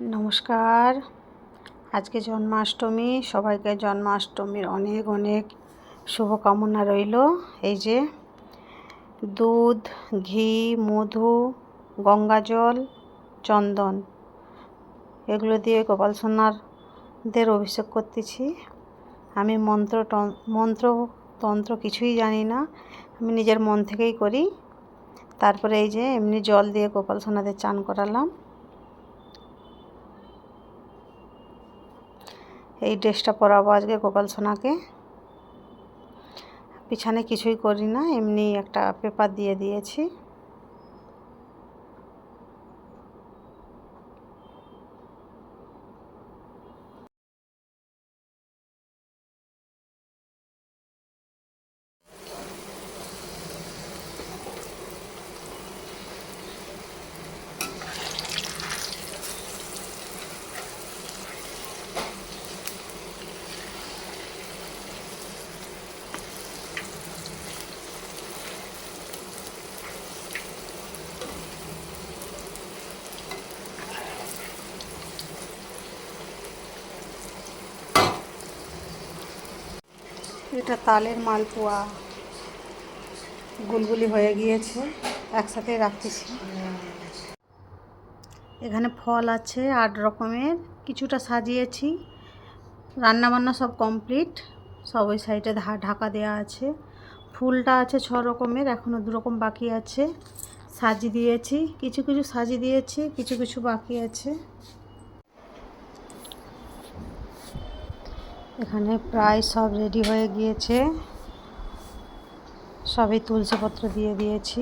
নমস্কার। আজকে জন্মাষ্টমী, সবাইকে জন্মাষ্টমীর অনেক অনেক শুভকামনা রইল। এই যে দুধ, ঘি, মধু গঙ্গাজল চন্দন, এগুলো দিয়ে গোপাল সোনারদের অভিষেক করতেছি। আমি মন্ত্র মন্ত্র, তন্ত্র কিছুই জানি না। আমি নিজের মন থেকেই করি। তারপরে এই যে এমনি জল দিয়ে গোপাল সোনাদের চান করালাম। এই ড্রেসটা পরাবো আজকে গোপাল সোনাকে। পিছনে কিছুই করি না, এমনি একটা পেপার দিয়ে দিয়েছি। এটা তালের মালপোয়া। গুলগুলি হয়ে গিয়েছে, একসাথে রাখতেছি। এখানে ফল আছে, আট রকমের, কিছুটা সাজিয়েছি। রান্না বান্না সব কমপ্লিট, সব ওই সাইডে ঢাকা দেওয়া আছে। ফুলটা আছে ছ রকমের এখনও দু রকম বাকি আছে। সাজিয়ে দিয়েছি, কিছু কিছু সাজিয়ে দিয়েছি, কিছু কিছু বাকি আছে। এখানে প্রায় সব রেডি হয়ে গিয়েছে। সবই তুলসীপত্র দিয়ে দিয়েছি।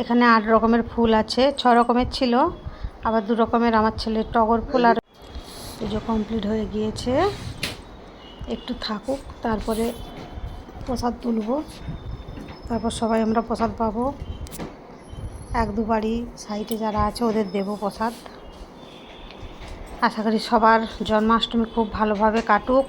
এখানে আট রকমের ফুল আছে, ছ রকমের ছিল, আবার দু রকমের আমার ছেলের টগর ফুল আর পুজো কমপ্লিট হয়ে গিয়েছে। একটু থাকুক, তারপরে প্রসাদ তুলব, তারপর সবাই আমরা প্রসাদ পাবো। এক দু বাড়ি সাইডে যারা আছে ওদের দেব প্রসাদ। আশা করি সবার জন্মাষ্টমী খুব ভালোভাবে কাটুক।